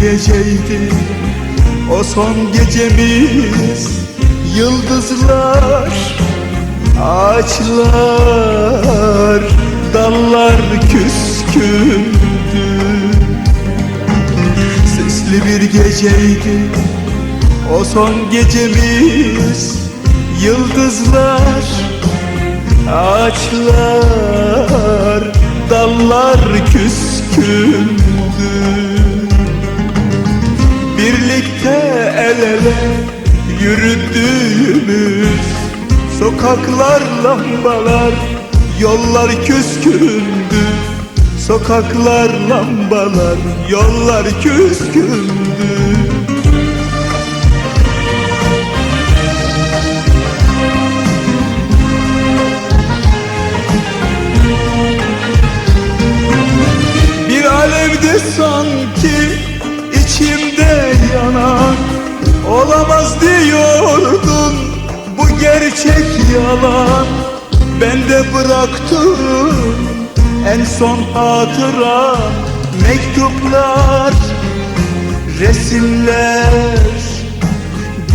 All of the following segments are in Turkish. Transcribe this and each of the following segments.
geceydi. O son gecemiz. Yıldızlar Ağaçlar Dallar küskündü. Sesli bir geceydi. O son gecemiz. Yıldızlar Ağaçlar Dallar küskündü Sokaklar lambalar Yollar küskündü. Sokaklar lambalar Yollar küskündü. Bir alevde sanki içimde yanan Olamaz gerçek yalan. Ben de bıraktım en son hatıra. Mektuplar, resimler,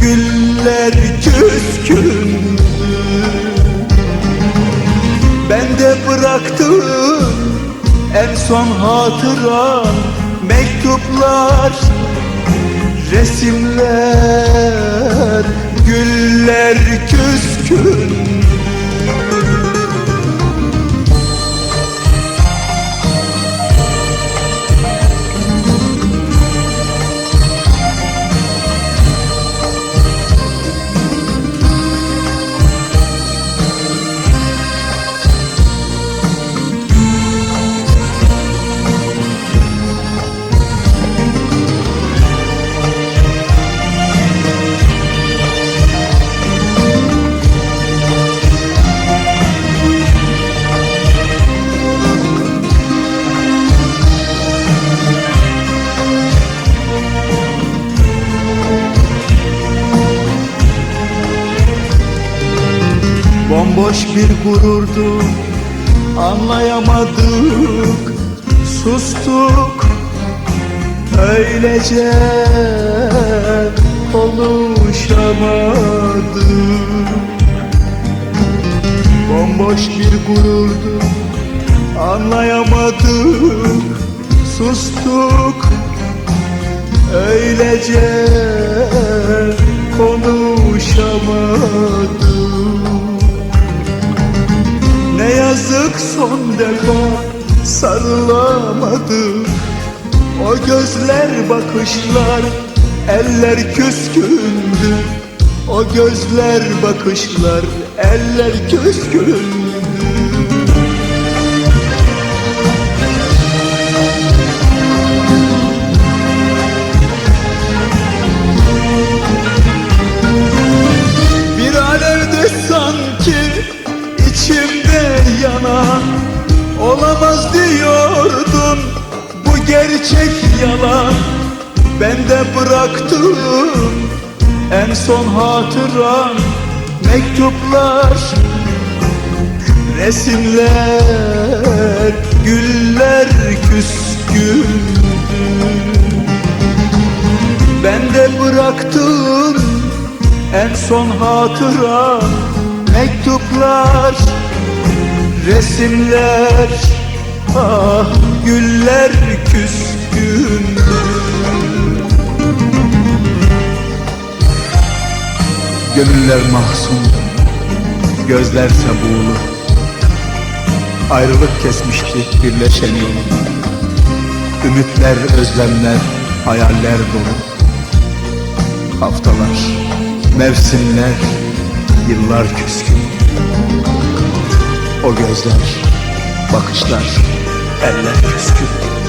güller küskündü ben de bıraktım en son hatıra. Mektuplar, resimler, güller küskün Bomboş bir gururdu. Anlayamadık Sustuk. Öylece Konuşamadık. Bomboş bir gururdu. Anlayamadık Sustuk. Öylece yazık son defa sarılamadık O gözler bakışlar eller küskündü O gözler bakışlar eller küskündü gerçek yalan. Ben de bıraktım en son hatıram Mektuplar, resimler, güller küskündü. Ben de bıraktım en son hatıra Mektuplar, resimler Ah güller küskündü Gönüller mahzun, gözlerse buğulu Ayrılık kesmişti birleşen yolu Ümitler, özlemler, hayaller dolu. Haftalar, mevsimler, yıllar küskün. O gözler, bakışlar, eller küskün